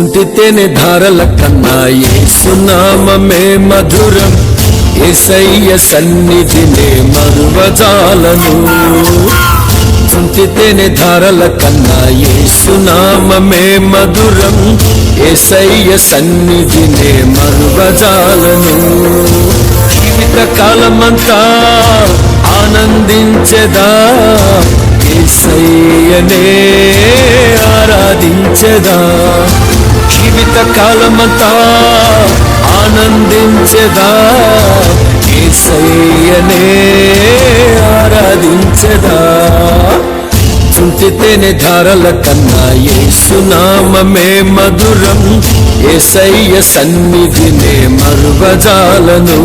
చుంటితేనే ధారల కన్నా ఏసునామే మధురం ఏసయ్య సన్నిధినే మరువజాలను చుంటితేనే ధారల కన్నా ఏసునామే మధురం ఏసయ్య సన్నిధినే మరువజాలను జీవిత కాలమంతా ఆనందించదా ఏసయ్యనే ఆరాధించదా జీవిత కాలమంతా ఆనందించదా? ఏసయ్యనే ఆరాధించదా? చింతితేనే ధారల కన్నా ఏసునామమే మధురం. ఏసయ్య సన్నిధినే మరువజాలను.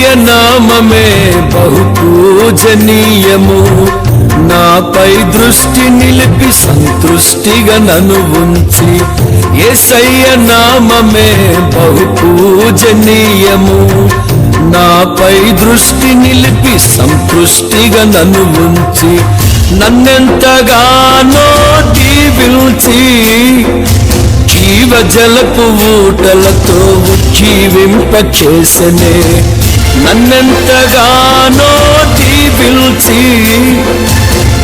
ఏసయ్య నామమే బహు పూజనీయము నాపై దృష్టి నిలిపి సంతృష్టిగా నన్ను ఉంచి ఏసయ్య నామమే బహు పూజనీయము నాపై దృష్టి నిలిపి సంతృష్టిగా నన్ను ఉంచి నన్నెంతగానో దీవించి జీవ జలపు ఊటలతో ఉజ్జీవింప చేసనే నన్నెంతగానో దీవిల్చి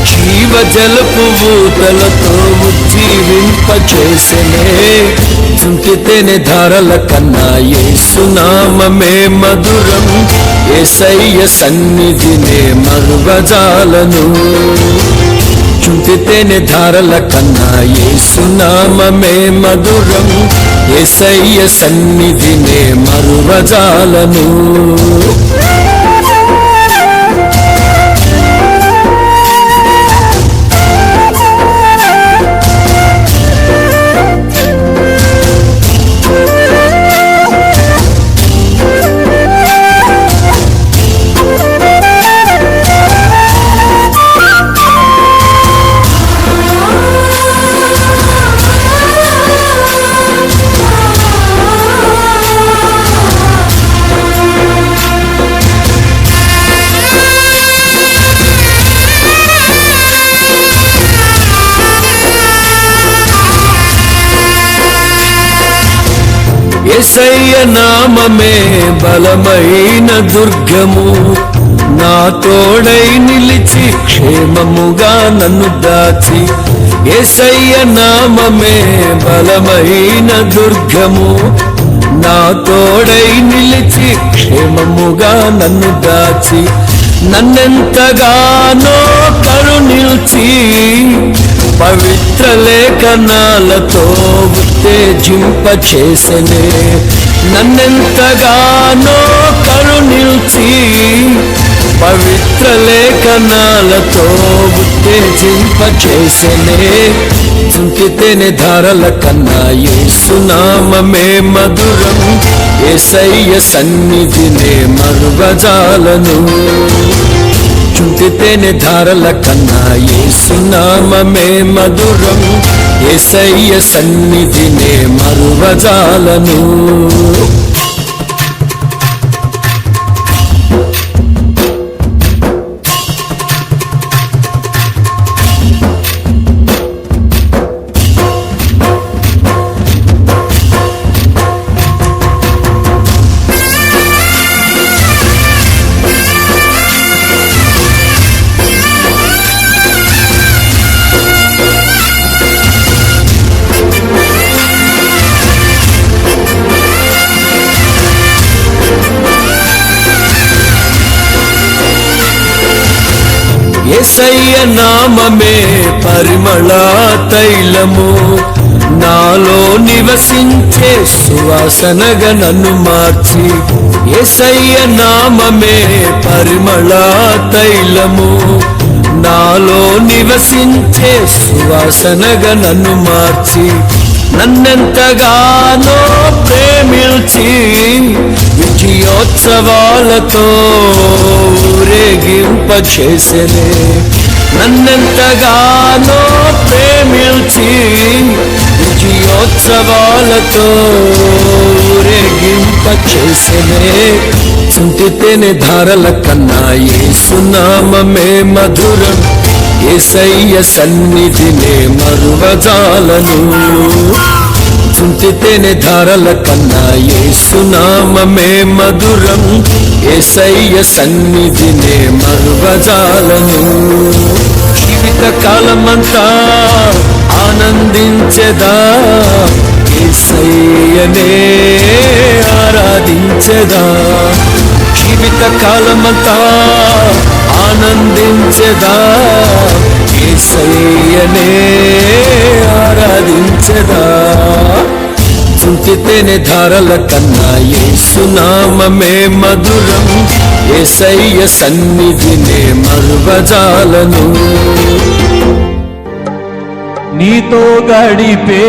జీవ జలపు ఉజ్జీవింపచేసనే. ఉజ్జీవింప చేసనే చుంటితేనే ధారల కన్నా ఏసునామమే మధురం. ఏసయ్య సన్నిధినే మరువజాలను. చుంటితేనే ధారల కన్నా ఏసునామమే మధురం. ఏసయ్య సన్నిధినే మరువజాలను. ఎసయ్య నామమే బలమైన దుర్గము. నా తోడై నిలిచి క్షేమముగా నన్ను దాచి. ఎసయ్య నామమే బలమైన దుర్గము. నా తోడై నిలిచి క్షేమముగా నన్ను దాచి. నన్నెంతగానో కరుణిల్చి పవిత్ర లేఖనాలతో ఉత్తేజింప చేసనే నన్నెంతగానో కరుణిల్చి పవిత్ర లేఖనాలతో ఉత్తేజింప చేసనే చింతితేనే ధారల కన్నా ఏసునామమే మధురం. ఏసయ్య సన్నిధినే మరువజాలను. చుంటితేనే ధారల కన్నా ఏసునామమే మధురం. ఏసయ్య సన్నిధినే మరువజాలను. ఎసయ్య నామమే పరిమళ తైలము. నాలో నివసించే సువాసనగా నన్ను మార్చి. ఎసయ్య నామమే పరిమళ తైలము. నాలో నివసించే సువాసనగా నన్ను మార్చి. నన్నెంతగానో ప్రేమిల్చి విజయోత్సవాలతో ఊరేగింపచేసెనే. నన్నెంతగానో ప్రేమిల్చి విజయోత్సవాలతో ఊరేగింపచేసెనే. చుంటితేనే ధారల కన్నా ఏ ఏసునామమే మధురం. ఏసయ్య సన్నిధినే మరువజాలను. చుంటితేనే ధారల కన్నా ఏసునామే మధురం. ఏసయ్య సన్నిధినే మరువజాలను. జీవిత కాలమంతా ఆనందించెదా. ఏసయ్యనే ఆరాధించెదా. జీవిత కాలమంతా ఆనందించెదా? ఏసయ్యనే ఆరాధించెదా? చుంటితేనే ధారల కన్నా ఏసునామమే మధురం. ఏసయ్య సన్నిధినే మరువజాలను. నీతో గడిపే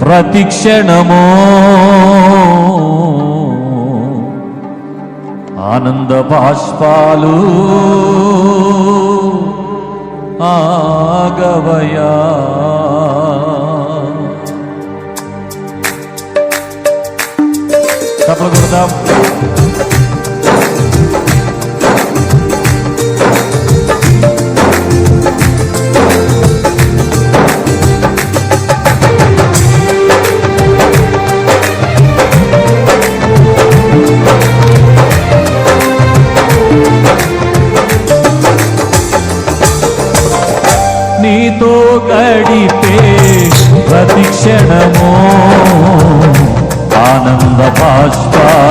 ప్రతిక్షణమో ఆనంద బాష్పాలు ఆగవయా. చప్పలు కొడదాం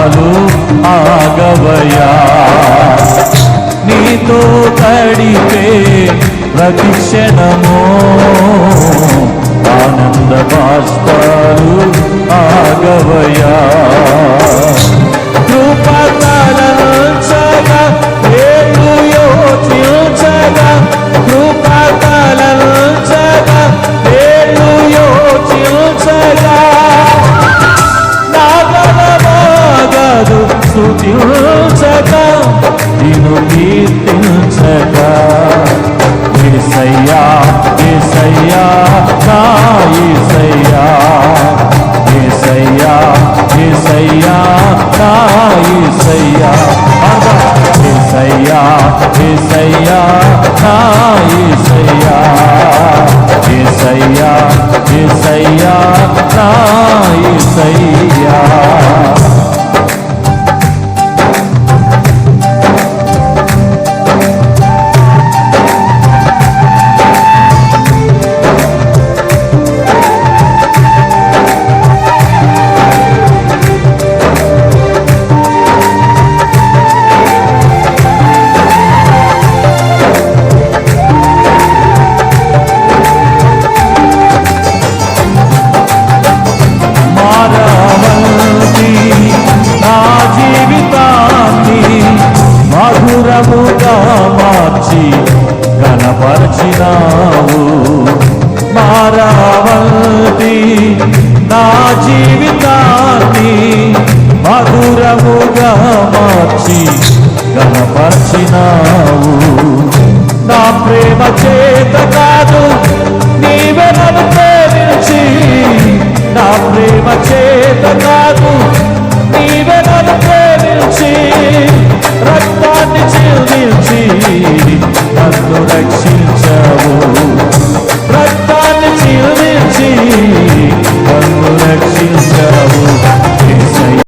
బాష్పాలు ఆగవయా నీతో గడిపే ప్రతిక్షణము ఆనంద బాష్పాలు ఆగవయా না